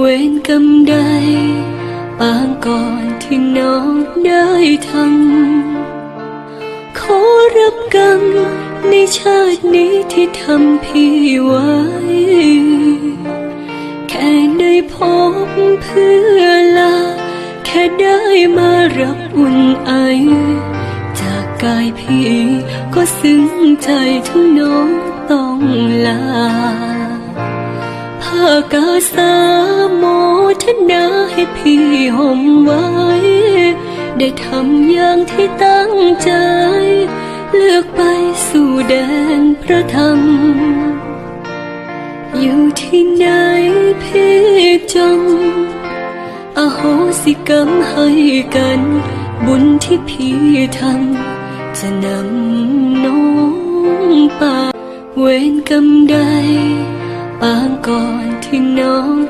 เวรกรรมใดปางก่อนที่น้องได้ทำขอรับกรรมในชาตินี้ที่ทำพี่ไว้ แค่ได้พบเพื่อลา แค่ได้มารับอุ่นไอ จากกายพี่ก็ซึ้งใจทั้งน้องต้องลาภากาสา โมทนาให้พี่ห่มไว้ ได้ทำอย่างที่ตั้งใจ เลือกไปสู่แดนพระธรรม อยู่ที่ไหนพี่จงอโหสิกรรมให้กัน บุญที่พี่ทำจะนำน้องไปเวรกรรมใดปางก่อนที่น้อง